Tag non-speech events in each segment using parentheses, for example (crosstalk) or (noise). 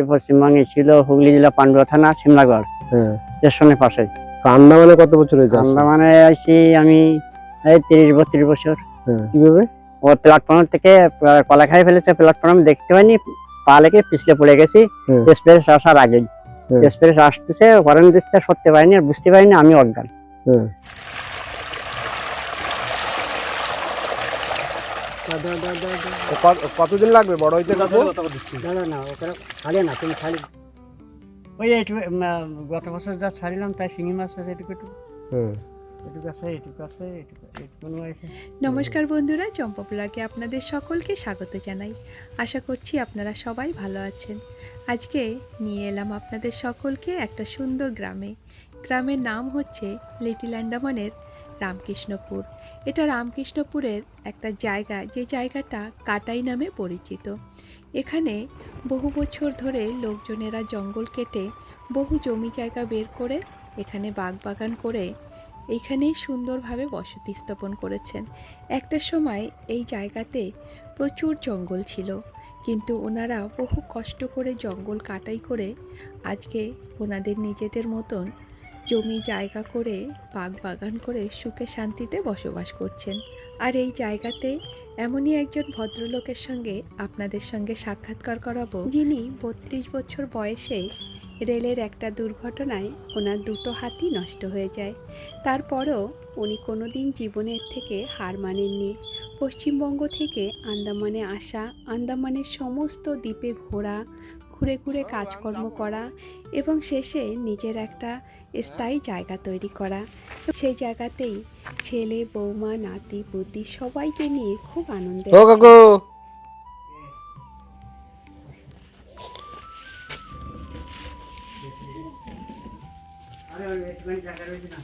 কি পশ্চিমবঙ্গে ছিল হুগলি জেলা পান্ডুয়া থানা সিমলাগড় হ্যাঁ। স্টেশনের পাশে। আন্দামানে কত বছর হয়েছে? আন্দামানে আইছি আমি এই তিরিশ বত্রিশ বছর। হ্যাঁ। কীভাবে? ও প্ল্যাটফর্ম থেকে কলা খাই ফেলেছে প্ল্যাটফর্ম দেখতে পাইনি পা লেগে পিছলে পড়ে গেছি। এক্সপ্রেস আসার আগেই। এক্সপ্রেস আসতেছে হরেন দিচ্ছে সরতে পারিনি আর বুঝতে পারিনি আমি অজ্ঞান। কতদিন লাগবে? বড় হইতে কাকু দাদা না ওখানে ছাড়ে না তুমি খালি ওই এইটুকু গত বছর যা ছাড়িলাম তাই শিঙি মাছ আছে এটুকু হ্যাঁ আছে নমস্কার বন্ধুরা চম্পা ব্লগে আপনাদের সকলকে স্বাগত জানাই। আশা করছি আপনারা সবাই ভালো আছেন। আজকে নিয়ে এলাম আপনাদের সকলকে একটা সুন্দর গ্রামে। গ্রামের নাম হচ্ছে লিটিল আন্ডামানের রামকৃষ্ণপুর। এটা রামকৃষ্ণপুরের একটা জায়গা, যে জায়গাটা কাটাই নামে পরিচিত। এখানে বহু বছর ধরে লোকজনেরা জঙ্গল কেটে বহু জমি জায়গা বের করে এখানে বাগবাগান করে এইখানেই সুন্দরভাবে বসতি স্থাপন করেছেন। একটা সময় এই জায়গাতে প্রচুর জঙ্গল ছিল, কিন্তু ওনারা বহু কষ্ট করে জঙ্গল কাটাই করে আজকে ওনাদের নিজেদের মতন জমি জায়গা করে বাগ বাগান করে সুখে শান্তিতে বসবাস করছেন। আর এই জায়গাতে এমনই একজন ভদ্রলোকের সঙ্গে আপনাদের সঙ্গে সাক্ষাৎকার করাবো। যিনি বত্রিশ বছর বয়সে রেলের একটা দুর্ঘটনায় ওনার দুটো হাতই নষ্ট হয়ে যায়। তারপরও উনি কোনোদিন জীবনের থেকে হার মানেননি। পশ্চিমবঙ্গ থেকে আন্দামানে আসা, আন্দামানের সমস্ত দ্বীপে ঘোরা ঘুরে ঘুরে কাজকর্ম করা এবং শেষে নিজের একটা স্থায়ী জায়গা তৈরি করা সেই জায়গাতেই ছেলে বৌমা নাতি পুতি সবাইকে নিয়ে খুব আনন্দে আরে জায়গা রয়েছে না।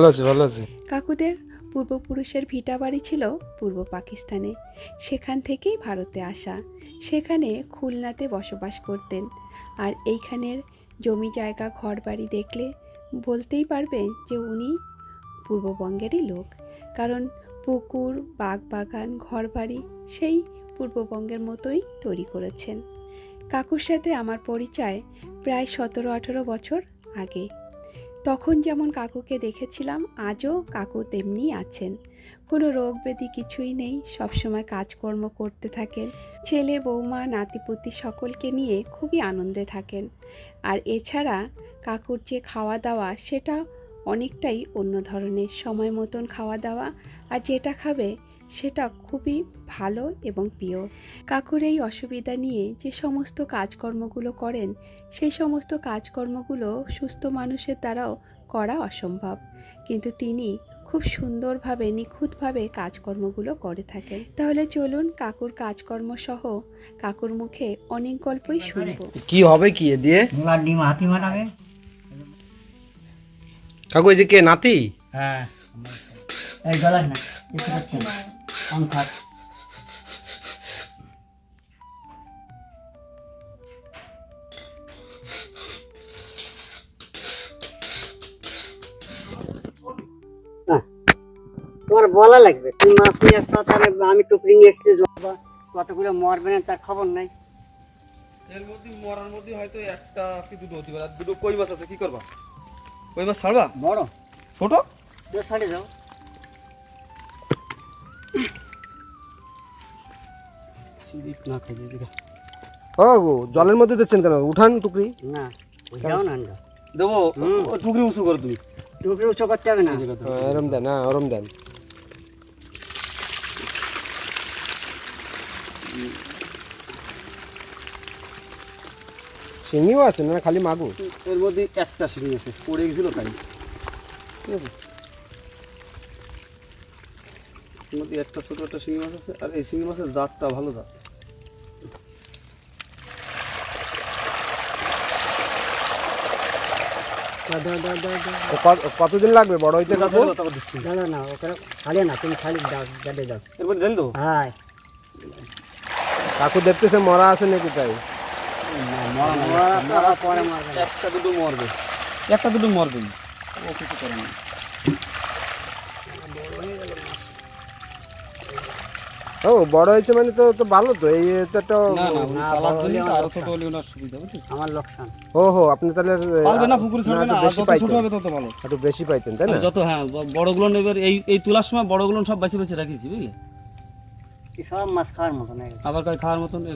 ভালো আছি ভালো আছি। কাকুদের পূর্বপুরুষের ভিটা বাড়ি ছিল পূর্ব পাকিস্তানে। সেখান থেকেই ভারতে আসা। সেখানে খুলনাতে বসবাস করতেন। আর এইখানের জমি জায়গা ঘর বাড়ি দেখলে বলতেই পারবেন যে উনি পূর্ববঙ্গেরই লোক। কারণ পুকুর বাগ বাগান ঘর বাড়ি সেই পূর্ববঙ্গের মতোই তৈরি করেছেন। কাকুর সাথে আমার পরিচয় প্রায় সতেরো আঠেরো বছর আগে। তখন যেমন কাকুকে দেখেছিলাম, আজও কাকু তেমনি আছেন। কোনো রোগ ব্যাধি কিছুই নেই, সবসময় কাজকর্ম করতে থাকেন। ছেলে, বৌমা, নাতিপুতি সকলকে নিয়ে খুবই আনন্দে থাকেন। আর এছাড়া কাকুর যে খাওয়া দাওয়া সেটা অনেকটাই অন্য ধরনের সময় মতন খাওয়া দাওয়া আর যেটা খাবে সেটা খুবই ভালো এবং প্রিয়। কাকুর এই অসুবিধা নিয়ে যে সমস্ত কাজকর্মগুলো করেন সেই সমস্ত কাজকর্মগুলো সুস্থ মানুষের দ্বারাও করা অসম্ভব। কিন্তু তিনি খুব সুন্দরভাবে নিখুঁতভাবে কাজকর্মগুলো করে থাকেন। তাহলে চলুন কাকুর কাজকর্ম সহ কাকুর মুখে অনেক গল্পই শুনব। কি হবে কি এ দিয়ে? মুলার ডিম হাতি মানাবে কাকু এই যে কে নাতি? হ্যাঁ এই গলার না হ্যাঁ, তোমার বলা লাগবে তুমি মাছ নিয়ে আসতো তাহলে আমি টুকরি নিয়ে এসেছি জবা কতগুলো মরবে না তার খবর নাই। এর মধ্যে মরার মধ্যে হয়তো একটা কি দুটো হতে পারে আর দুটো কই মাছ আছে কি করবা? কই মাছ ছাড়বা? বড়। ছোট? তো ছাড়ে যাও। না ও জলের মধ্যে দিচ্ছেন কেন? উঠান টুকরি। না যাও না দেবো হুম। ও টুকরি উঁচু করো তুমি। টুকরি উঁচু করতে হবে না। হ্যাঁ, এরম দেন হ্যাঁ ওরম দেন। শিঙিও আছে না খালি মাগুর? এর মধ্যে একটা শিঙি আছে পড়ে গেছিল তাই। ঠিক আছে। মধ্যে একটা ছোট একটা শিঙি মাছ আছে আর এই শিঙি মাছের জাতটা ভালো জাত। কতদিন লাগবে বড় হইতে কাকু? না ওখানে না তুমি খালি গাড়ি দাও। দেবো হ্যাঁ। কাকু দেখতেছে মরা আছে নাকি তাই? না, মরা তো মরা পরে মারবে একটা দুটো মরবে। একটা দুটো মরবে ও কিছু করে না। ও বড় হয়েছে মানে তো তো ভালো তো এই এটা তো না না পালার জন্য তো আরও ছোট হলে ওনার সুবিধা বুঝছিস? আমার লোকসান। ও হো আপনি তাহলে পালবে না পুকুরে ছাড়বে না আর যত ছোট হবে তত ভালো। একটু বেশি পাইতেন তাই না? যত হ্যাঁ বড়গুলো নেবে এই এই তোলার সময় বড়গুলো সব বেছে বেছে রাখিছি বুঝলি? কি সব মাছ খাওয়ার মতন আবার কয় খাওয়ার মতন এ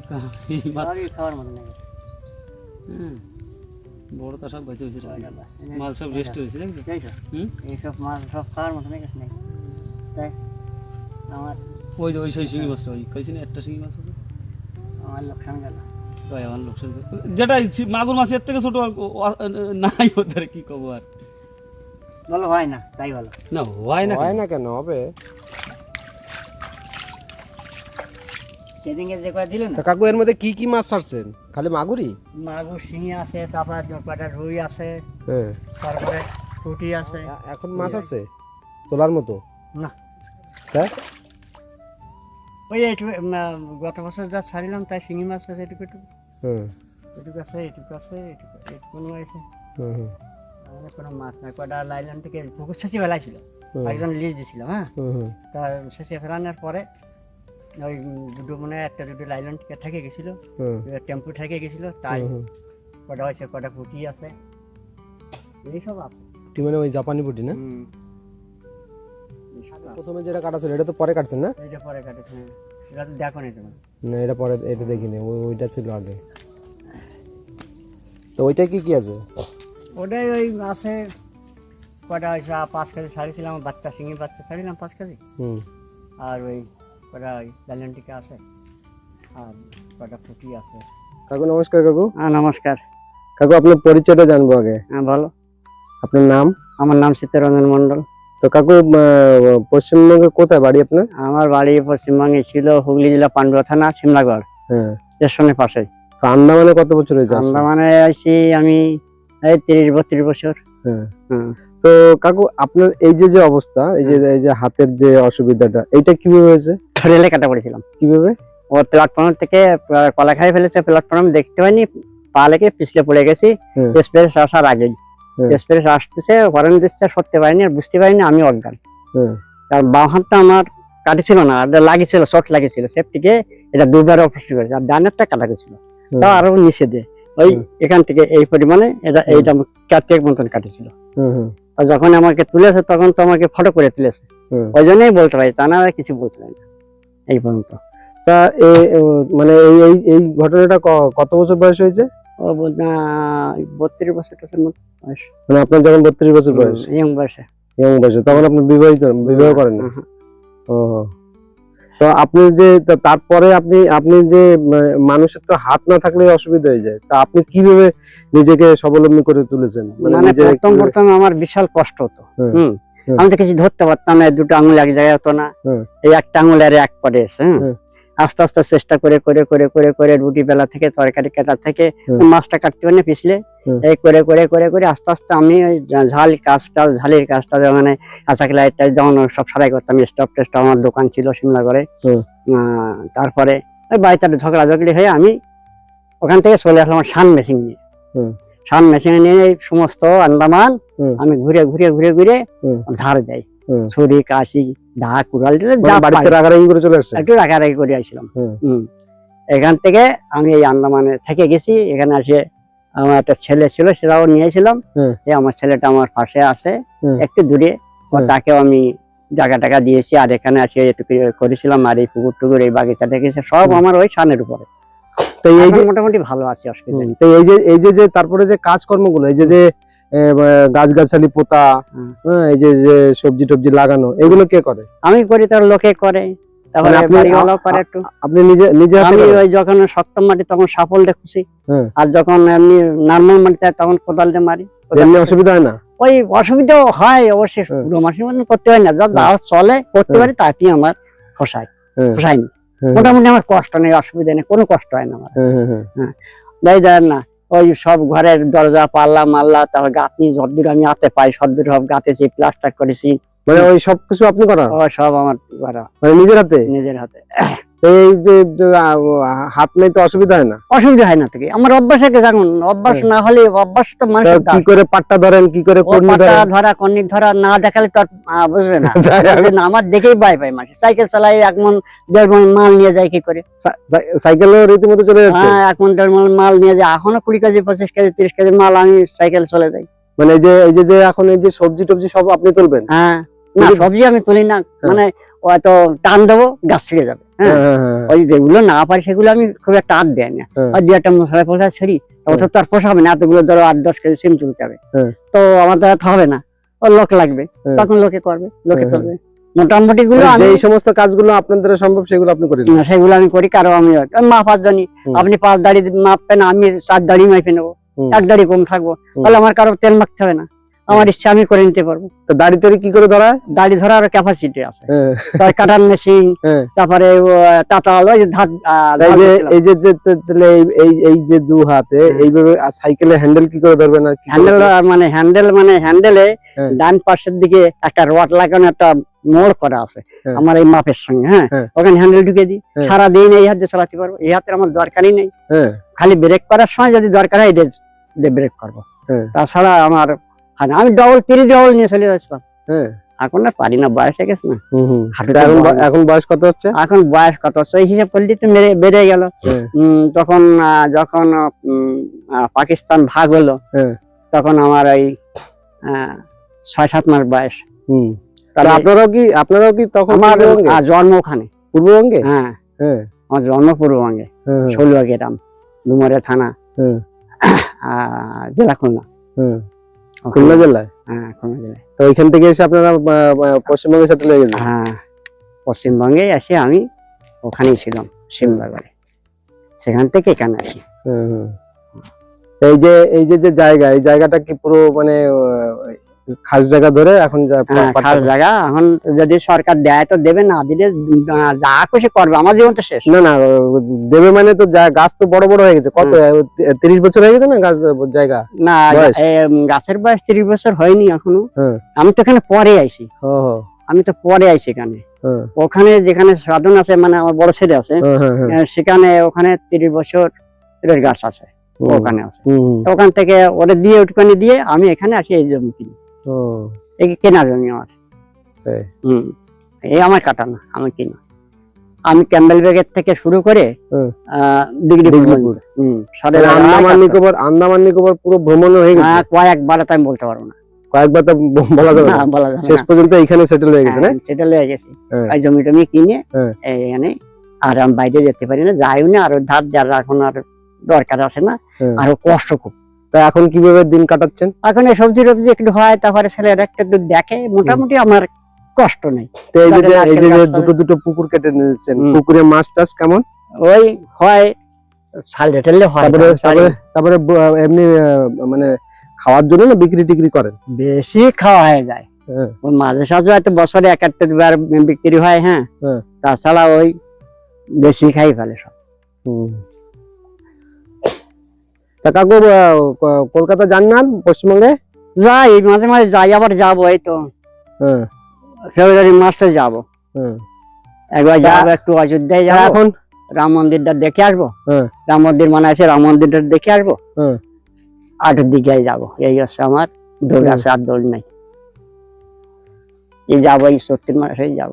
এই মাছ। খাওয়ার মতন হয়ে হুম। বড়টা সব বেছে বেছে রাখি। এই মাল সব রেস্ট হয়েছে দেখছ? হুম? এইসব মাছ সব খাওয়ার মতন হয়ে তাই আমার ওই যে ওই সেই শিঙি মাছটা ওই কইছি না একটা শিঙি মাছ আছে? আমার লোকসান গেল। ওই আমার লোকসান যেটা মাগুর মাছ এর থেকে ছোট নাই ওদের কি কব আর? বলো হয় না তাই বলো না হয় না হয় না কেন? হবে। সেদিনকে যে করে দিল না? তা কাকু এর মধ্যে কি কি মাছ ছাড়ছেন? খালি মাগুরি মাগুর শিঙি আছে তারপর কটা রুই আছে হ্যাঁ। তারপরে পুঁটি আছে। এখন মাছ আছে? তোলার মতো? না। হ্যাঁ ওই এইটুকু গত বছর যা ছাড়িলাম তাই শিঙি মাছ আছে এটুকু এটুকু হ্যাঁ। এটুকু আছে এটুকু আছে এটুকু এটুকু আছে। হুম, হুম, আমাদের কোনো মাছ নাই। কটা লাইলাম থেকে পুকুর শেষে ফেলাইছিল একজন লিজ দিছিল হ্যাঁ। তার শেষে ফেলানোর পরে ওই দুটো মনে একটা দুটো লাইলন থেকে গেছিল। টেম্পু থেকে গেছিল তাই। কটা হয়েছে কটা পুঁটি আছে। এইসব আছে। মানে ওই জাপানি পুঁটি না। প্রথমে যেটা কাটাছিল এটা তো পরে কাটছেন না? এইটা পরে কাটেছে। এটা তো দেখো নি এটা পরে এটা দেখিনি ওই ওইটা ছিল আগে। তো ওইটা কি কি আছে? ওটাই ওই আছে কটা হয়েছে আ, পাঁচ কেজি ছাড়িয়েছিলাম বাচ্চা শিঙি বাচ্চা ছাড়িলাম পাঁচ কেজি? হুম। আর ওই কটা ওই লাইলন টিকা আছে আর কটা পুঁটি আছে। কাকু নমস্কার কাকু। হ্যাঁ নমস্কার। কাকু আপনার পরিচয়টা জানব আগে। হ্যাঁ বলো। আপনার নাম? আমার নাম সীতারঞ্জন মণ্ডল। তো কাকু পশ্চিমবঙ্গে কোথায় বাড়ি আপনার? আমার বাড়ি পশ্চিমবঙ্গে ছিল হুগলি জেলা পান্ডুয়া থানা সিমলাগড়। হ্যাঁ। স্টেশনের পাশে। তো আন্দামানে কত বছর হয়েছে আন্দামানে আইছি আমি এই তিরিশ বত্রিশ বছর। হ্যাঁ। তো কাকু আপনার এই যে যে অবস্থা এই যে এই যে হাতের যে অসুবিধাটা এটা কীভাবে হয়েছে? রেলে কাটা পড়েছিলাম। কীভাবে? ও প্ল্যাটফর্ম থেকে কলা খাই ফেলেছে প্ল্যাটফর্ম দেখতে পাইনি। পা লেগে পিছলে পড়ে গেছি। হুম। এক্সপ্রেস আসার আগেই। এক্সপ্রেস আসতেছে হরেন দিচ্ছে সরতে পারিনি আর বুঝতে পারিনি আমি অজ্ঞান। আর বাম হাতটা আমার কাটেছিল না লাগিয়েছিল লাগিয়েছিল সেফটিকে এটা দুবার অপারেশন করেছে আর ডানেরটা কাটা গেছিল। তাও আরও নিচে দিয়ে। ওই এখান থেকে এই পরিমাণে এটা এইটা কার্তিক মতন কাটেছিল। আর যখন আমাকে তুলেছে তখন তো আমাকে ফটো করে তুলেছে। ওই জন্যই বলতে পারি তা না কিছু বলতে পারি না এই পর্যন্ত। তা মানে এই এই ঘটনাটা কত বছর বয়স হয়েছে? ও না, বত্রিশ বছর টছর মতো বয়স। মানে আপনার যখন বত্রিশ বছর বয়স? ইয়ং বয়সে। ইয়ং বয়সে তখন আপনি বিবাহিত বিবাহ করেন না? ও তো আপনি যে তারপরে আপনি আপনি যে মানে, মানুষের তো হাত না থাকলে অসুবিধা হয়ে যায়। তা আপনি কীভাবে নিজেকে স্বাবলম্বী করে তুলেছেন? মানে প্রথম প্রথম আমার বিশাল কষ্ট হতো। হুম। আমি তো কিছু ধরতে পারতাম না দুটো আঙুল এক জায়গায় হতো না। এই একটা আঙুল আর এক পরে এসে। আস্তে আস্তে চেষ্টা করে করে করে করে করে রুটি বেলা থেকে তরকারি কাটা থেকে মাছটা কাটতে পারি না পিছলে এই করে করে করে করে আস্তে আস্তে আমি ওই ঝাল কাজটা ঝালের কাজটা মানে আচাকি লাইটটা যেমন সব সারাই করতাম স্টপ টেস্ট আমার দোকান ছিল সিমলা করে তারপরে ওই বাড়িতে ঝগড়া ঝগড়ি হয়ে আমি ওখান থেকে চলে আসলাম আমার সান মেশিন নিয়ে। সান মেশিন নিয়ে এই সমস্ত আন্দামান আমি ঘুরে ঘুরে ঘুরে ঘুরে। ধার দেয়। ছুরি কাশি দা কুড়াল দিলে মানে যা বাড়িতে রাগারাগি করে চলে আসছে একটু রাখারাখি করে আসছিলাম। হুম। হুম। এখান থেকে আমি এই আন্দামানে থেকে গেছি এখানে আসে আমার একটা ছেলে ছিল সেটাও নিয়েছিলাম আমার ছেলেটা আমার পাশে আছে একটু দূরে। তাকেও আমি জায়গা টাকা দিয়েছি আর এখানে এসে একটু করেছিলাম আর এই পুকুর টুকুর এই বাগিচা দেখেছে সব আমার ওই সানের উপরে। তো এই যে মোটামুটি ভালো আছে অসুবিধা নেই। তো এই যে এই যে যে তারপরে যে কাজকর্মগুলো এই যে যে গাছ গাছালি পোতা হ্যাঁ, এই যে সবজি টবজি লাগানো এগুলো কে করে? আমি করি তার লোকে করে। মানে আপনি- বাড়িওয়ালাও করে একটু। আপনি নিজে নিজে আমি ওই যখন শক্ত মাটি তখন সাফল দেখছি আর যখন এমনি নর্মাল মাটি তখন কোদাল দিয়ে মারি এমনি অসুবিধা হয় না? ওই অসুবিধাও হয় অবশ্যই। পুরো মাসের করতে হয় না। যা যা চলে করতে পারি তাতেই আমার। মোটামুটি আমার কষ্ট নেই অসুবিধা নেই কোনো কষ্ট হয় না আমার। হ্যাঁ, হ্যাঁ, হ্যাঁ। না। ওই সব ঘরের দরজা পাল্লা মাল্লা তারপর গাঁথনি যদ্দূর আমি হাতে পাই সদ্দূর সব গাঁথেছি প্লাস্টার করেছি। মানে ওই সবকিছু আপনি করান? ও সব আমার করা। মানে নিজের হাতে? নিজের হাতে। তো এই যে হাত নেই তো অসুবিধা হয় না? অসুবিধা হয় না থেকে। আমার অভ্যাস আছে যেমন অভ্যাস হ্যাঁ। না হলে অভ্যাস তো কি করে পাট্টা ধরেন কি করে ও কর্মী ধরেন? ধরা কর্নি ধরা না দেখালে তো বুঝবে (laughs) না। আমার দেখেই সাইকেল চালাই এক মন দেড় মন মাল নিয়ে যায় কি করে? রীতিমতো চলে যাচ্ছে? হ্যাঁ এক মন দেড় মন মাল নিয়ে যায়। এখনও কুড়ি কেজি পঁচিশ কেজি তিরিশ কেজি মাল আমি সাইকেল চলে যাই। মানে এই যে এই যে যে এখন এই যে সবজি টবজি সব আপনি তুলবেন? হ্যাঁ। না সবজি আমি তুলি না। মানে হয়তো টান দেবো গাছ ছিঁড়ে যাবে হ্যাঁ হ্যাঁ, হ্যাঁ। ওই যেগুলো না পারি সেগুলো আমি খুব একটা হাত দেয় না। আর দু একটা মশলা ফসলা ছিঁড়ি অত তো আর পোষাবে না এতগুলো ধরো আট দশ কেজি সিম তুলতে হবে। তো আমার দ্বারা তো হবে না ও লোক লাগবে। তখন লোকে করবে লোকে তুলবে মোটামুটি গুলো মানে আমি যে সমস্ত কাজগুলো আপনার দ্বারা সম্ভব সেগুলো আপনি করেন না, সেগুলো আমি করি কারও আমি মাপার জন্য হুম। আপনি পাঁচ দাড়ি মাপবেন আমি চার দাড়ি মাপে নেব। এক দাড়ি কম থাকব তাহলে আমার কারও তেল মাখতে হবে না আমার ইচ্ছা আমি করে নিতে পারব তো দাড়ি তৈরি কি করে ধরা দাড়ি ধরার ক্যাপাসিটি আছে তার কাটার মেশিন হ্যাঁ। তারপরে তাতাল যে যে বলছিলাম। এই যে যে যে- তাহলে এই- এই এই যে দু হাতে হ্যাঁ। এইভাবে সাইকেলে হ্যান্ডেল কি করে কি করে হ্যান্ডেল? মানে হ্যান্ডেল মানে হ্যান্ডেলে হ্যাঁ। ডান পাশের দিকে একটা রড লাগানো একটা মোড় করা আছে হ্যাঁ। আমার এই মাপের সঙ্গে হ্যাঁ। ওখানে হ্যান্ডেল ঢুকে দিই সারাদিন এই হাতে চালাতে পারব এই হাতের আমার দরকারই নেই খালি ব্রেক করার সময় যদি দরকার হয় এটা ব্রেক করব। তাছাড়া আমার না। আমি ডবল তিরি ডবল নিয়ে চলে যাচ্ছিলাম। হ্যাঁ। এখন না পারি না বয়স হয়ে গেছে না। এখন বয়স কত হচ্ছে? এখন বয়স কত সেই হিসাব করলে তো মেরে বেড়ে গেল। হ্যাঁ। তখন যখন পাকিস্তান ভাগ হলো হ্যাঁ। তখন আমার এই আহ, ছয় সাত মাস বয়স। তাহলে আপনারাও কি আপনারাও কি তখন আমার জন্ম ওখানে। পূর্ববঙ্গে? হ্যাঁ। হ্যাঁ। আমার জন্ম পূর্ববঙ্গে। ষোলো গ্রাম ডুমরে থানা। জেলা খুলনা। খুলনা জেলায়? হ্যাঁ খুলনা জেলায়। তো ওইখান থেকে এসে আপনারা পশ্চিমবঙ্গের সাথে লেগে গেলেন? হ্যাঁ। পশ্চিমবঙ্গে এসে আমি ওখানেই ছিলাম সিমলাগড়ে। সেখান থেকে এখানে আসি। এই যে এই যে যে জায়গা এই জায়গাটা কি পুরো মানে খাস জায়গা ধরে এখন হ্যাঁ, খাস জায়গা। এখন যদি সরকার দেয় তো দেবে না দিলে যা খুশি করবে। আমার জীবন তো শেষ। না না দেবে মানে তো গাছ তো বড় বড় হয়ে গেছে। কত তিরিশ বছর হয়ে গেছে না গাছ জায়গা? না গাছের বয়স তিরিশ বছর হয়নি এখনও। হ্যাঁ। আমি তো এখানে পরে আইছি। আমি তো পরে আইছি এখানে। হ্যাঁ, ওখানে যেখানে সাধন আছে মানে আমার বড় ছেলে আছে সেখানে ওখানে তিরিশ বছর গাছ আছে ওখানে আছে। ওখান থেকে ওটা দিয়ে ওটুখানি দিয়ে আমি এখানে আসি এই জমি কিনি। ও, এই কেনা জমি আমার। তাই। হুম। এই আমার কাটা না আমি কিনা। আমি ক্যাম্বেল ব্যাগের থেকে শুরু করে ডিগ্রি আন্দামান নিকোবর আন্দামান নিকোবর পুরো ভ্রমণ হয়ে গেছে? হ্যাঁ, কয়েকবার তো আমি বলতে পারব না। কয়েকবার তো বলা যাবে না। না, বলা যাবে শেষ না। পর্যন্ত এখানে সেটেল হয়ে গেছে না? হ্যাঁ, গেছে। হ্যাঁ। জমি টমি কিনে। এখানে আর আমি বাইরে যেতে পারি না যাইও না আর ধার যার এখন আর দরকার আছে না। আরও কষ্ট খুব। তা এখন কীভাবে দিন কাটাচ্ছেন? এখন এই সবজি টবজি একটু হয় তারপরে ছেলেরা একটু একটু দেখে। মোটামুটি আমার কষ্ট নেই। তো এই যে এই যে নারকেল যে গাছ দুটো দুটো পুকুর কেটে নিয়েছেন পুকুরে মাছ টাছ কেমন? ওই হয় হয়। তারপরে এমনি মানে খাওয়ার জন্য না বিক্রি টিক্রি করেন? বেশি খাওয়া হয়ে যায়। হ্যাঁ। মাঝে সাঝে হয়তো বছরে এক একটা দুবার বিক্রি হয় হ্যাঁ। হ্যাঁ। তাছাড়া ওই বেশি খাই ফেলে সব। তা কাকু কলকাতা যান না পশ্চিমবঙ্গে? যাই মাঝে মাঝে যাই আবার যাব এই তো। হ্যাঁ। ফেব্রুয়ারি মাসে যাব। হ্যাঁ। একবার যাব একটু অযোধ্যায় যাব? এখন রাম মন্দিরটা দেখে আসব? হ্যাঁ। রাম মন্দির মানে আছে রাম মন্দিরটা দেখে আসব। আটের দিকে যাব। এই হচ্ছে আমার দৌড় আছে আর দৌড় নাই। এই যাব এই সত্যির মাসে যাব।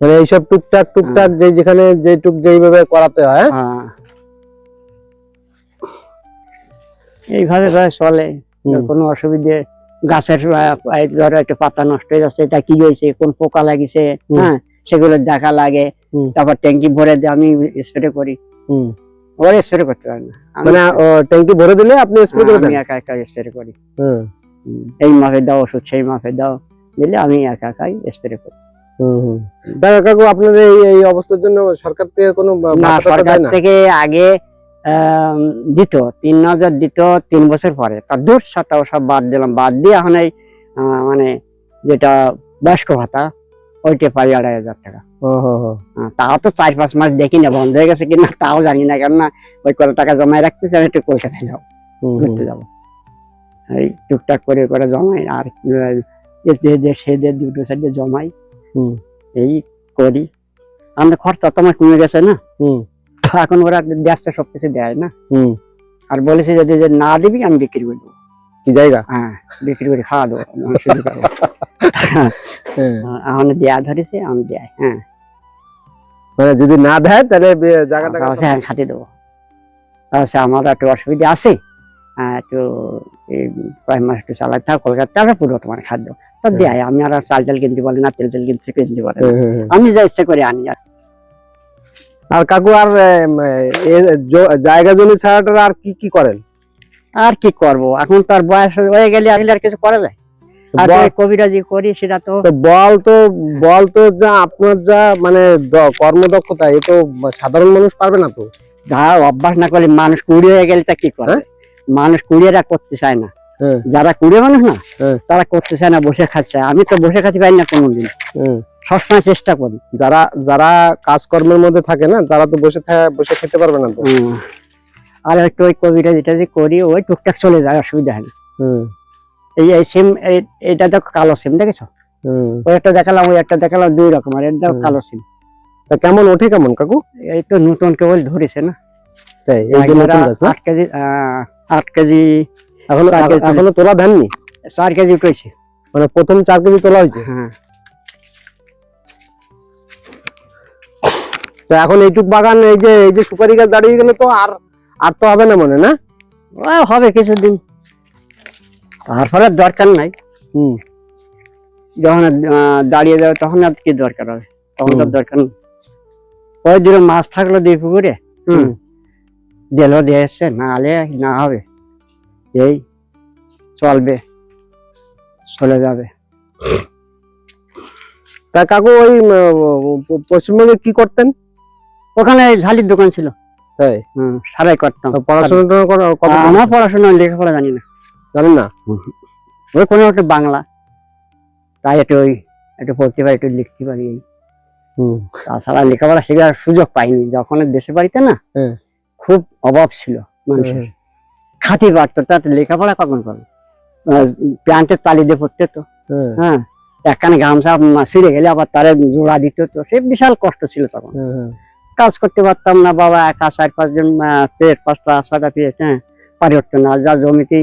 মানে এইসব টুকটাক টুকটাক যে যেখানে যেটুক যেইভাবে করাতে হয়? হ্যাঁ? এইভাবে চলে। কোনো অসুবিধে গাছের এই ধরো একটা পাতা নষ্ট হয়ে যাচ্ছে এটা কি হয়েছে কোন পোকা লাগিছে হ্যাঁ সেগুলো দেখা লাগে। তারপর ট্যাঙ্কি ভরে দিয়ে আমি স্প্রে করি। হুম। স্প্রে করতে পারে না। মানে ট্যাঙ্কি ভরে দিলে আপনি স্প্রে করে আমি একা একা স্প্রে করি। এই মাপে দাও ওষুধ সেই মাপে দাও দিলে আমি একা একাই স্প্রে করি। কাকু আপনাদের এই অবস্থার জন্য সরকার থেকে কোনো না সরকার থেকে আগে দিত তিন হাজার দিত তিন বছর পরে। তার দূর সাতাও সব বাদ দিলাম। বাদ দিয়ে এখন এই মানে যেটা বয়স্ক ভাতা ওইটা পাই আড়াই হাজার টাকা। তাও তো চার পাঁচ মাস দেখি না বন্ধ হয়ে গেছে কিনা তাও জানি না। কেননা ওই কত টাকা জমায় রাখতেছে আমি একটু কলকাতায় যাব। ঘুরতে যাব। এই টুকটাক করে করে জমাই আর আহ, এ দে দে সে দে দুটো সাইডে জমাই। হুম। এই করি। আমাদের খরচা তোমার কমে গেছে না। হুম। তো এখন ওরা দেশটা সবকিছু দেয় না। হুম। আর বলেছে যদি যে না দিবি আমি বিক্রি করে দেবো। কি জায়গা? হ্যাঁ বিক্রি করে খাওয়া দেবো শুরু করব হ্যাঁ। এখন দেয়া ধরেছে আমি দেয় হ্যাঁ। মানে যদি না দেয় তাহলে জায়গাটা হ্যাঁ দেবো। তাহলে আমার একটু অসুবিধা আছে। একটু কয়েক মাস একটু থাক কলকাতা তারপরে পুরো তোমার খাদ্য। তো দেয় আমি আর চাল চাল কিনতে পারি না তেল তেল কিনতে কিনতে পারি হ্যাঁ, হ্যাঁ, হ্যাঁ। আমি যা ইচ্ছে করে আনি আর আর কাকু আর জায়গা জমি ছাড়াটা আর কি কি করেন? আর কি করব? এখন তো আর বয়স হয়ে গেলে আসলে আর কিছু করা যায়? আর কবিরাজি করি সেটা তো বল তো বল তো যা আপনার যা মানে কর্মদক্ষতা এ তো সাধারণ মানুষ পারবে না তো? যা অভ্যাস না করলে মানুষ কুড়িয়ে হয়ে গেলে তা কি করে? হ্যাঁ? মানুষ কুড়িয়েরা করতে চায় না। হ্যাঁ। যারা কুড়িয়ে মানুষ না হ্যাঁ। তারা করতে চায় না বসে খাচ্ছে। আমি তো বসে খাতে পারি না কোনোদিন। সবসময় চেষ্টা করি। যারা যারা কাজকর্মের মধ্যে থাকে না তারা তো বসে বসে খেতে পারবে না তো। আর একটু ওই কবিটা যেটা যে করি ওই টুকটাক চলে যায় অসুবিধা হয় এই এই সিম এটা তো কালো সিম দেখেছ? ওই একটা দেখালাম ওই একটা দেখালাম দুই রকমের এটা। কালো সিম তা কেমন ওঠে কেমন কাকু? এই তো নতুন কেবল ধরেছে না। তাই আট কেজি আট কেজি এখনও এখনও তোলা দেননি? চার কেজি উঠেছে। মানে প্রথম চার কেজি তোলা হয়েছে? হ্যাঁ। তো এখন এইটুক বাগান এই যে এই যে সুপারি গাছ দাঁড়িয়ে গেলে তো আর আর তো হবে না মনে না? হবে কিছুদিন। তারপরে দরকার নাই। হুম। যখন দাঁড়িয়ে যাবে তখন আর কি দরকার হবে? তখন তো দরকার নেই। ওই দূরে মাছ থাকল দুই পুকুরে। হুম। হুম। দিয়ে এসছে না হলে না হবে। এই চলবে চলে যাবে। তা কাকু ওই পশ্চিমবঙ্গে কি করতেন? ওখানে ঝালির দোকান ছিল। তাই? সারাই করতাম পড়াশোনা আমার পড়াশোনা লেখাপড়া জানি না। জানেন না? ওই কোনো একটা বাংলা। তাই একটু ওই একটু পড়তে পারি একটু লিখতে পারি। তাছাড়া লেখাপড়া শেখার সুযোগ পাইনি। যখন দেশে বাড়িতে না হ্যাঁ। খুব অভাব ছিল মানুষের। খাতি পারতো তাতে লেখাপড়া কখন করবে? প্যান্টের তালি দিয়ে পড়তে তো। হ্যাঁ। হ্যাঁ একখানে গামছা ছিঁড়ে গেলে আবার তারে জোড়া দিতে তো। সে বিশাল কষ্ট ছিল তখন। হ্যাঁ, হ্যাঁ। কাজ করতে পারতাম না বাবা একা চার পাঁচজন পেট পাঁচটা ছটা পেট হ্যাঁ পারি উঠতো না যা জমিতে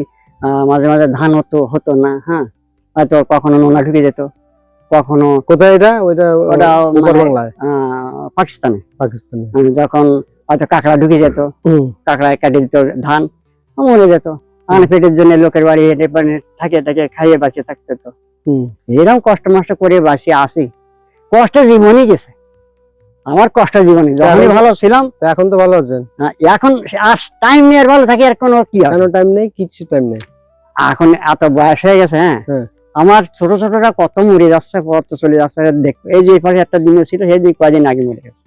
মাঝে মাঝে ধান হতো হতো না হ্যাঁ হয়তো কখনো নোনা ঢুকে যেত কখনো কোথায় এটা? ওইটা ওটা মানে- পাকিস্তানে। পাকিস্তানে। যখন হয়তো কাঁকড়া ঢুকে যেত কাঁকড়ায় কেটে দিত ধান মরে যেত। আমার পেটের জন্য লোকের বাড়ি হেঁটে পানি থাকে থাকে খাইয়ে বাঁচিয়ে থাকতে তো হুম। এরকম কষ্ট মষ্ট করে বাঁচিয়ে আসি। কষ্ট জীবনই গেছে। আমার কষ্ট জীবনে। যখনই ভালো ছিলাম এখন তো ভালো আছেন। আহ, এখন টাইম নিয়ে আর ভালো থাকি আর কোনো কি কেন টাইম নেই কিছু টাইম নেই। এখন এত বয়স হয়ে গেছে হ্যাঁ? হ্যাঁ। আমার ছোট ছোটরা কত মরে যাচ্ছে কত চলে যাচ্ছে দেখ এই যে পাশে একটা দিন ছিল সেই দিন কয়দিন আগে মরে গেছে।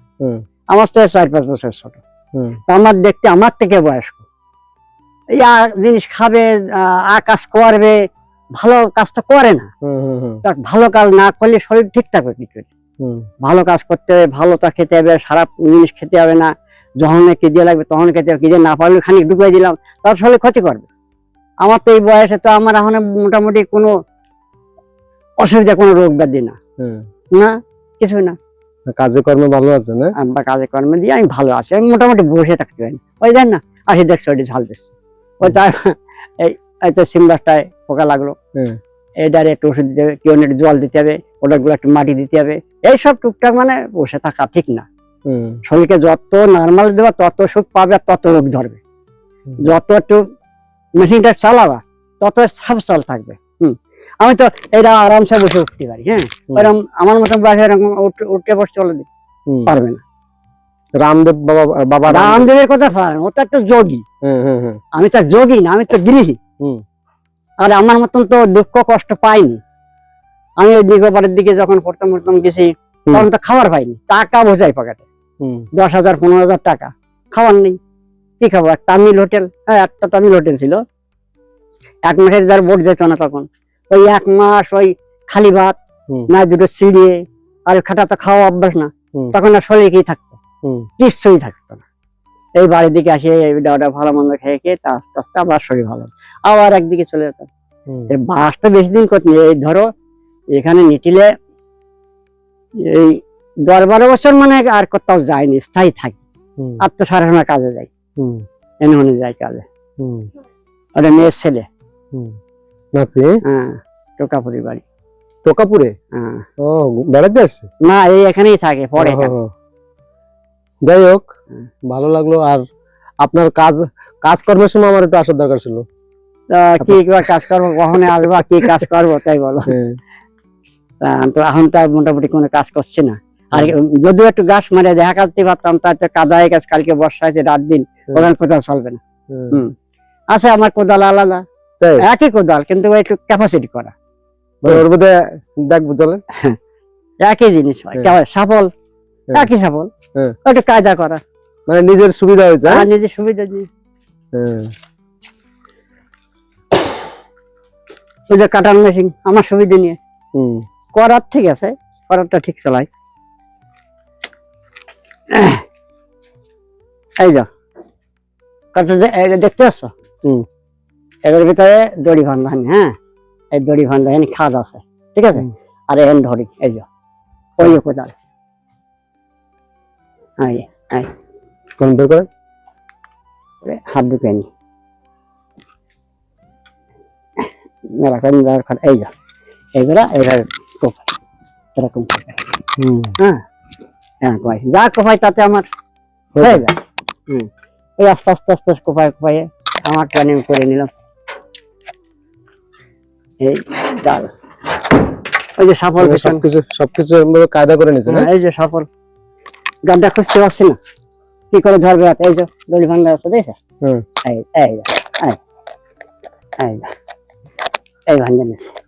আমার তো চার পাঁচ বছর ছোট। আমার দেখতে আমার থেকে বয়স্ক। এই জিনিস খাবে আহ, আ কাজ করবে ভালো কাজ তো করে না। ভালো কাজ না করলে শরীর ঠিক থাকবে কি করে? ভালো কাজ করতে হবে ভালো তা খেতে হবে খারাপ জিনিস খেতে হবে না। যখন কি দিয়ে লাগবে তখন খেতে হবে কি না পারলে খানিক ঢুকিয়ে দিলাম তার শরীর ক্ষতি করবে। আমার তো এই বয়সে তো আমার এখন মোটামুটি কোনো অসুবিধা কোনো রোগ ব্যাধি না। না কিছু না। কাজে কর্মে ভালো আছেন হ্যাঁ আমরা কাজে কর্মে দিয়ে আমি ভালো আছি আমি মোটামুটি বসে থাকতে পারি। ওই দেন না আসি দেখছ ওটি ঝাল দিচ্ছে। ওই তার এই তো সিম গাছটায় পোকা লাগল। এটারে একটু ওষুধ দিতে হবে কেউ জল দিতে হবে ওটা একটু মাটি দিতে হবে। এইসব টুকটাক মানে বসে থাকা ঠিক না। শরীরকে যত নর্মাল দেবা তত সুখ পাবে আর তত রোগ ধরবে। যত একটু মেশিনটা চালাবা তত সাবচাল থাকবে। হুম। আমি তো এটা আরামসে বসে উঠতে পারি হ্যাঁ? এরকম আমার মতন বয়সে এরকম উঠে- বসে চলে দিই। পারবে না। রামদেব বাবা বাবা রামদেবের কথা পারেন ও তো একটা যোগী। আমি তো যোগী না আমি তো গৃহী। হুম। আর আমার মতন তো দুঃখ কষ্ট পাইনি। আমি ওই দিকে যখন প্রথম প্রথম গেছি তখন তো খাবার পাইনি। টাকা বোঝাই পকেটে। দশ হাজার পনেরো হাজার টাকা। খাবার নেই। কি খাব? এক তামিল হোটেল। হ্যাঁ একটা তামিল হোটেল ছিল। এক মাসের যার বোট যেত না তখন। ওই এক মাস ওই খালি ভাত না দুটো সিঁড়িয়ে আর খাটা তো খাওয়া অভ্যাস না। তখন আর শরীরে কি থাকতো? কিচ্ছুই থাকতো না। এই বাড়ির দিকে আসে এটা ওটা ভালো মন্দ খেয়ে খেয়ে তা আস্তে আস্তে আবার শরীর ভালো আবার একদিকে চলে যেতাম। তো বেশি দিন করতে এই ধরো এখানে নিটিলে এই দশ বারো বছর মানে আর কোথাও যায়নি স্থায়ী থাকি। হুম, আত্মসারানোর কাজে যাই এনে মনে যাই কাজে। ওটা মেয়ের ছেলে। হ্যাঁ টোকাপুরি বাড়ি। টোকাপুরে? হ্যাঁ। ও বেড়াতে আসছে? না এই এখানেই থাকে ও, ও। যাই হোক ভালো লাগল। আর আপনার কাজ কাজকর্মের সময় আমার একটু আসার দরকার ছিল। কি বা কাজ করব কখনো আসবা কি কাজ করব তাই বলো। হ্যাঁ, তা এখন তো মোটামুটি কোনো কাজ করছি না আর যদিও একটু গাছ মারে দেখা করতে পারতাম তার তো কাদায় গাছ কালকে বর্ষা আছে রাত দিন কোদাল কোদাল চলবে না। হুম। আছে আমার কোদাল আলাদা একই কোদাল কিন্তু একটু ক্যাপাসিটি করা ওর মধ্যে দেখব চলেন একই জিনিস। কেবল সফল। একই সফল। একটু কায়দা করা মানে নিজের সুবিধা হয়েছে হ্যাঁ? নিজের সুবিধা দিয়ে। ওই যে কাটার মেশিন আমার সুবিধা নিয়ে হুম, করার ঠিক আছে করারটা ঠিক চালাই। এই যা। কাটা দেখতে পাচ্ছ? হুম। এর ভিতরে দড়ি বান্ধা হয়নি, হ্যাঁ? এই দড়ি বান্ধা এখানে খাদ আছে ঠিক আছে? আর এখানে ধরি এই যা। ওই যে কোদাল এই এই। কোন বের করে? হাত ঢুকে নি। মেলা এই যা। এইগুলা এবার এরকম হ্যাঁ। হ্যাঁ যা তাতে আমার হয়ে যায়। হুম। এই আস্তে আস্তে আস্তে আস্তে কোপাই আমার প্ল্যানিং করে নিলাম। এই ডাল ওই যে সফল সবকিছু সবকিছু কায়দা করে নিয়েছেন হ্যাঁ, এই যে সফল। গাড্ডা খুঁজতে পারছি না। কি করে ধরবে এই যে দড়ি ভাঙ্গা আছে দেখছ? হুম। এই এই ভাঙ্গে হ্যাঁ,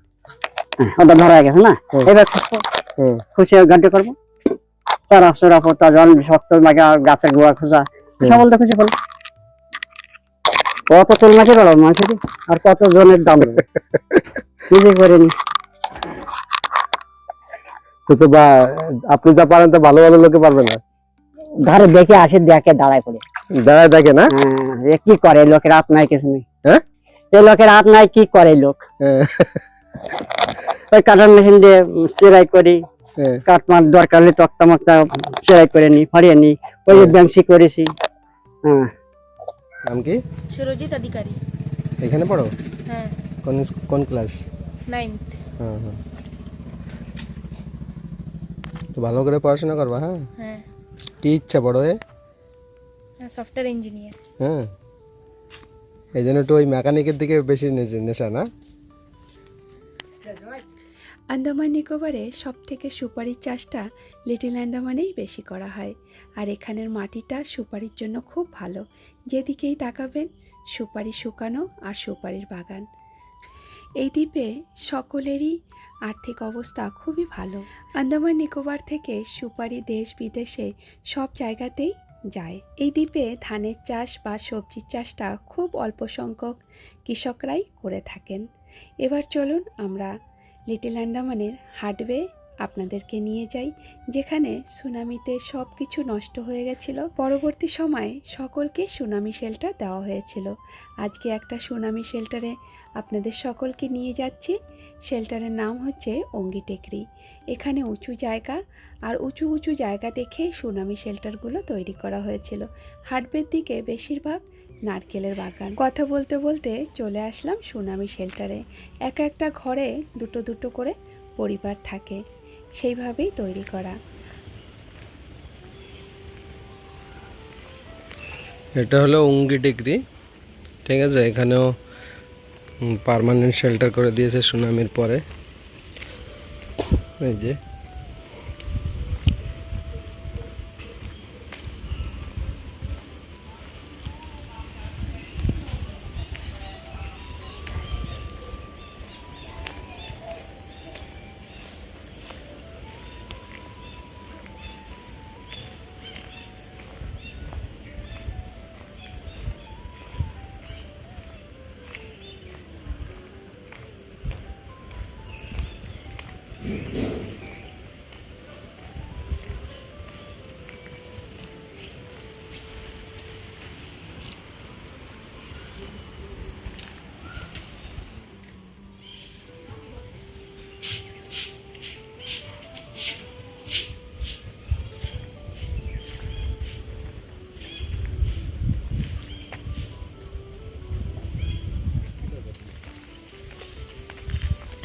ওটা ধরা হয়ে গেছে না? এবার খুশি গাড্ডা করব। চারা চোরা পোতা জল শক্ত গাছের গোড়া খোঁজা। সবল তো খুশি কত মাছের বড় মাছের আর কত জনের দাম। নিজে তো বা আপনি যা পারেন তা ভালো ভালো লোকে পারবে না। ধারে দেখে আসে দেখে দাঁড়ায় পড়ে। দাঁড়ায় দেখে না? হ্যাঁ, এ কি করে? লোকের হাত নাই কিছু নেই। হ্যাঁ? লোকের হাত নাই কি করে লোক? হ্যাঁ, ওই কাটার মেশিন দিয়ে সেলাই করি। হ্যাঁ, কাটমার দরকার হলে তক্তা মক্তা সেলাই করে নি ফাড়িয়ে নি ওই হ্যাঁ। ব্যাংসি করেছি। হ্যাঁ। নাম কি? সুরজিৎ অধিকারী এখানে পড়ো? হ্যাঁ। কোন কোন ক্লাস? নাইন্থ। হ্যাঁ হ্যাঁ। তো ভালো করে পড়াশোনা করবা হ্যাঁ? হ্যাঁ। কি ইচ্ছা বড় হয়ে? সফটওয়্যার ইঞ্জিনিয়ার হ্যাঁ। এই জন্য একটু ওই মেকানিকের দিকে বেশি নেশে- নেশা না? আন্দামান নিকোবরে সব থেকে সুপারির চাষটা লিটিল আন্দামানেই বেশি করা হয়। আর এখানের মাটিটা সুপারির জন্য খুব ভালো। যেদিকেই তাকাবেন, সুপারি শুকানো আর সুপারির বাগান। এই দ্বীপে সকলেরই আর্থিক অবস্থা খুবই ভালো। আন্দামান নিকোবর থেকে সুপারি দেশ বিদেশে সব জায়গাতেই যায়। এই দ্বীপে ধানের চাষ বা সবজির চাষটা খুব অল্প সংখ্যক কৃষকরাই করে থাকেন। এবার চলুন আমরা লিটল আন্ডামানের হাটওয়ে আপনাদেরকে নিয়ে যাই, যেখানে সুনামিতে সব কিছু নষ্ট হয়ে গেছিল। পরবর্তী সময়ে সকলকে সুনামি শেল্টার দেওয়া হয়েছিল। আজকে একটা সুনামি শেল্টারে আপনাদের সকলকে নিয়ে যাচ্ছি। শেল্টারের নাম হচ্ছে অঙ্গি টেকরি এখানে উঁচু জায়গা আর উঁচু উঁচু জায়গা দেখে সুনামি শেল্টারগুলো তৈরি করা হয়েছিল। হাটবের দিকে বেশিরভাগ নারকেলের বাগান। কথা বলতে বলতে চলে আসলাম সুনামি শেল্টারে। এক একটা ঘরে দুটো দুটো করে পরিবার থাকে, সেইভাবেই তৈরি করা। এটা হলো উঙ্গি ডিগ্রি, ঠিক আছে? এখানেও পার্মানেন্ট শেল্টার করে দিয়েছে সুনামির পরে। এই যে।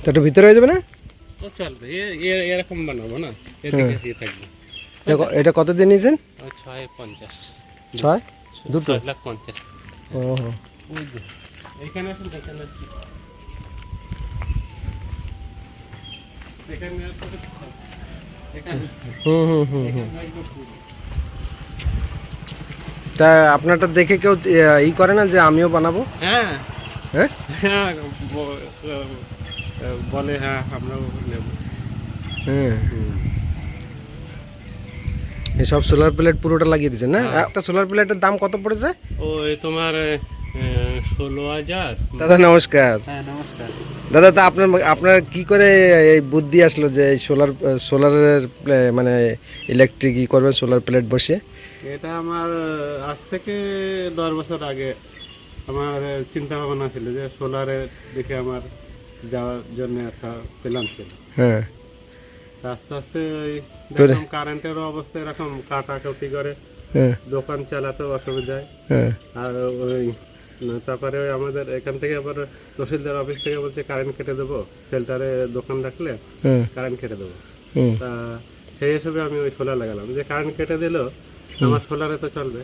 তো একটু ভিতরে হয়ে যাবে না? তো চলবে এরকম বানাবো না এদিকে থাকবে। এটা কত দিয়ে নিয়েছেন? ছয় পঞ্চাশ। ছয়? দুটো? লাখ পঞ্চাশ। ও এখানে আসুন পুরো। তা আপনারটা দেখে কেউ ই করে না যে আমিও বানাবো? হ্যাঁ। হ্যাঁ? হ্যাঁ বলে হ্যাঁ আমরাও নেব। হ্যাঁ। এসব সোলার প্লেট পুরোটা লাগিয়ে দিয়েছেন না? হ্যাঁ। একটা সোলার প্লেটের দাম কত পড়েছে? ওই তোমার ষোলো হাজার। দাদা নমস্কার। হ্যাঁ নমস্কার। দাদা তা আপনার আপনার কি করে এই বুদ্ধি আসলো যে এই সোলার সোলারের মানে ইলেকট্রিক ই করবেন সোলার প্লেট বসে এটা আমার আজ থেকে দশ বছর আগে আমার চিন্তা ভাবনা ছিল যে সোলারের দেখে আমার যাওয়ার জন্য একটা প্ল্যান ছিল। হ্যাঁ। আস্তে আস্তে ওই দেখলাম কারেন্টের অবস্থা এরকম কাটাকাটি করে হ্যাঁ। দোকান চালাতেও অসুবিধায়। হ্যাঁ। আর ওই তারপরে ওই আমাদের এখান থেকে আবার তহসিলদার অফিস থেকে বলছে কারেন্ট কেটে দেবো শেল্টারে দোকান রাখলে হ্যাঁ। কারেন্ট কেটে দেবো। তা সেই হিসেবে আমি ওই সোলার লাগালাম। যে কারেন্ট কেটে দিলেও আমার সোলারে তো চলবে।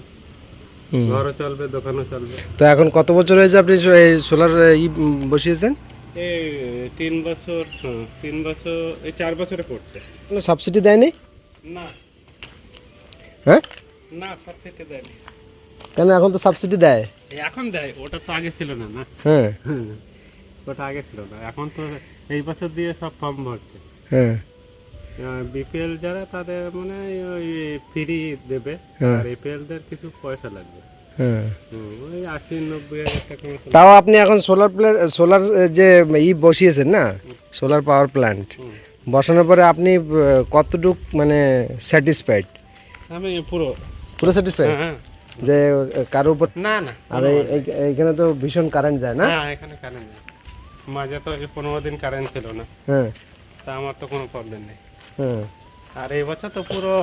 ঘরও চলবে দোকানও চলবে। তো এখন কত বছর হয়েছে আপনি এই সোলার ই বসিয়েছেন? এই তিন বছর হ্যাঁ, তিন বছর এই চার বছরে পড়ছে। সাবসিডি দেয়নি? না। হ্যাঁ? না সাবসিডি দেয়নি। কেন এখন তো সাবসিডি দেয়? এখন দেয় ওটা তো আগে ছিল না না? হ্যাঁ। ওটা আগে ছিল না এখন তো এই বছর দিয়ে সব ফর্ম ভরছে। হ্যাঁ। বিপিএল যারা তাদের মানে ওই ফ্রি দেবে হ্যাঁ। আর এপিএল দের কিছু পয়সা লাগবে। হ্যাঁ। তাও আপনি এখন সোলার প্লেট সোলার যে ই বসিয়েছেন না? সোলার পাওয়ার প্ল্যান্ট বসানোর পরে আপনি কতটুক মানে স্যাটিসফাইড আমি পুরো। পুরো স্যাটিসফাইড হ্যাঁ যে কারোর উপর না না আর এই- এই- তো ভীষণ কারেন্ট যায় না? হ্যাঁ এখানে কারেন্ট নেই মাঝে তো এই পনেরো দিন কারেন্ট ছিল না। হ্যাঁ। তা আমার তো কোনো প্রবলেম নেই। হ্যাঁ। আর এই বছর তো পুরো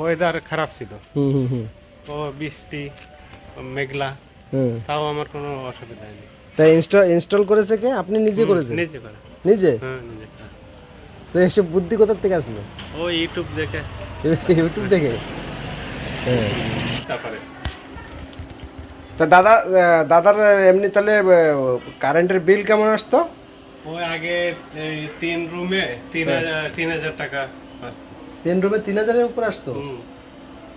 ওয়েদার খারাপ ছিল। হুম হুম হুম। ও বৃষ্টি মেঘলা তাও আমার কোনো অসুবিধা নেই তাই ইনস্টল ইনস্টল করেছে কে? আপনি নিজে করেছেন? নিজে করে। নিজে? হ্যাঁ নিজে তো এসব বুদ্ধি কোথা থেকে আসলো? ও ইউটিউব দেখে। ইউটিউব থেকে হ্যাঁ। তারপরে? তা দাদা দাদার এমনি তাহলে কারেন্টের বিল কেমন আসতো? ওই আগে তিন রুমে তিন হাজার তিন হাজার টাকা তিন রুমে তিন হাজারের উপর আসতো? হুম।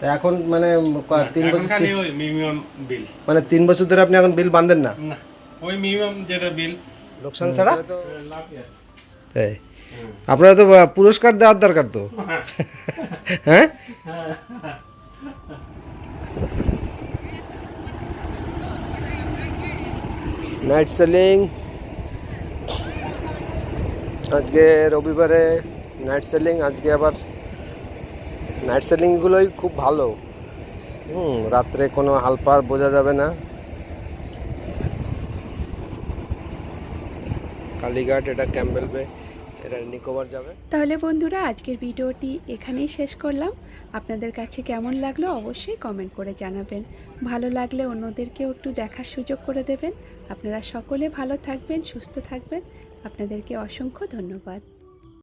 তা এখন মানে ক- তিন বছর এখনখানে ওই মিনিমাম বিল মানে তিন বছর ধরে আপনি এখন বিল বাঁধেন না? না ওই মিনিমাম যেটা বিল লোকসান ছাড়া? লাভই আছে। তাই? আপনারা তো আহ, পুরস্কার দেওয়ার দরকার তো। (laughs) হ্যাঁ? নাইট সেলিং আজকে রবিবারে নাইট সেলিং আজকে আবার নাইট সেলিংগুলোই খুব ভালো। হুম, রাত্রে কোনো হালপার বোঝা যাবে না। কালীঘাট, এটা ক্যাম্বেল বে এটা নিকোবর যাবে। তাহলে বন্ধুরা, আজকের ভিডিওটি এখানেই শেষ করলাম। আপনাদের কাছে কেমন লাগল অবশ্যই কমেন্ট করে জানাবেন। ভালো লাগলে অন্যদেরকেও একটু দেখার সুযোগ করে দেবেন। আপনারা সকলে ভালো থাকবেন, সুস্থ থাকবেন। আপনাদেরকে অসংখ্য ধন্যবাদ।